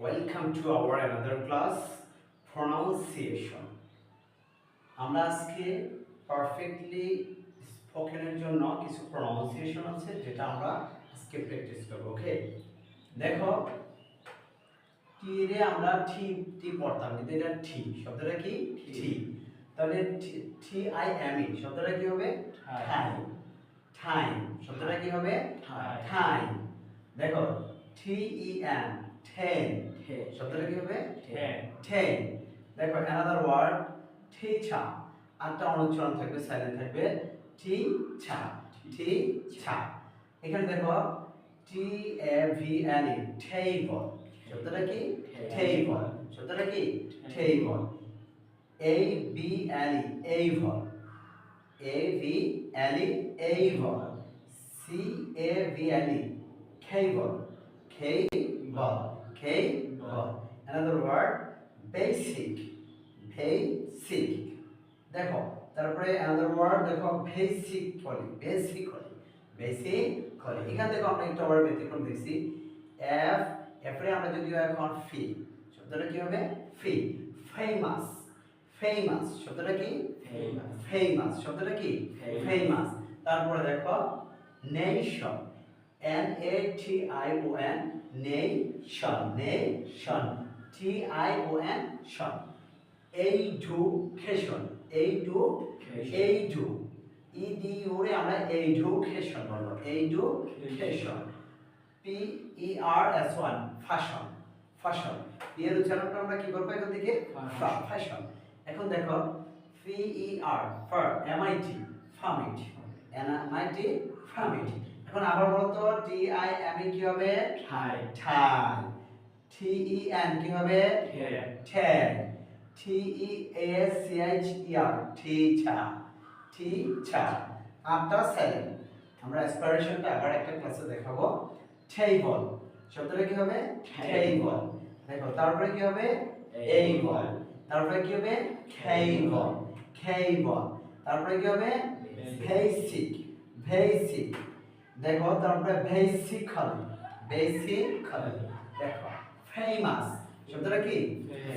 Welcome to our another class pronunciation আমরা আজকে perfectly স্পোকেনের জন্য কিছু প্রনাউন্সিয়েশন আছে যেটা আমরা আজকে প্র্যাকটিস করব ওকে দেখো টি রে আমরা ঠি টি পড়তাম কিন্তু এটা ঠি শব্দটা কি? ঠি তাহলে টি আই এম ই শব্দটা কি হবে? টাইম টাইম শব্দটা কি হবে? টাইম দেখো টি ই এন টেন শব্দটা কি হবে? টেন দেখো অ্যানাদার ওয়ার্ড টিচা আটটা অনুচ্চারণ থাকবে সাইলেন্ট থাকবে টি ছা টি ছা এখানে দেখো T A V N E table শব্দটা কি? টেবল শব্দটা কি? Table A B N E able. A V N E able. C A V N E cable cable cable another word basic. Basic. দেখো তারপরে another word দেখো basically basically basically. এখানে দেখো আমরা একটা ওয়ার্ড ব্যতিক্রম দেখছি এফ এফ আমরা যদিও এখন ফি শব্দটা কি হবে? ফি ফেমাস ফেমাস শব্দটা কি? ফেমাস শব্দটা কি? Famous. ফেমাস তারপরে দেখো nation N A T I O N nation nation T I O N shun education education edu E D U রে আমরা এইডুকেশন বলব। Education P E R S one fashion fashion P এর উচ্চারণটা আমরা কি করব এখান থেকে? Fashion. ফ্যাশন এখন দেখো P E R per M I T permit N M I T permit এখন আবার বলতো টি আই এম ই কি হবে ঠাই টি ই এন কি হবে ঠ্যাং T E S C H E R teacher teacher আটটা সেভেন আমরা অ্যাসপিরেশনটা আবার একটা ক্লাসে দেখাবো। টেবল শব্দটা কি হবে? টেবল দেখো তারপরে কি হবে? এইবল তারপরে কি হবে? খেইবল খেইবল তারপরে কি হবে? বেসিক বেসিক দেখো তারপরে বেসিক্যাল বেসিক্যাল দেখো ফেমাস শব্দটা কি.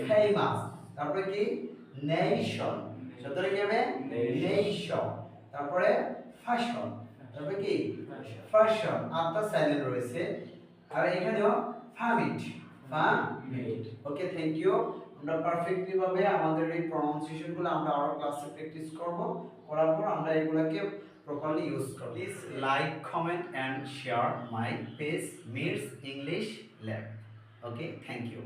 ফেমাস তারপরে কি? নেশন শব্দটা কি হবে. নেশন তারপরে ফ্যাশন তারপরে কি? ফ্যাশন আটটা সাইলেন্ট রয়েছে আর এখানেও permit permit okay thank you আমরা পারফেক্টলি ভাবে আমাদের এই প্রনাউন্সিয়েশনগুলো আমরা আরও ক্লাসে প্র্যাকটিস করব করার পর আমরা এগুলোকে ইউজ করব please like comment and share my page Mits English lab okay thank you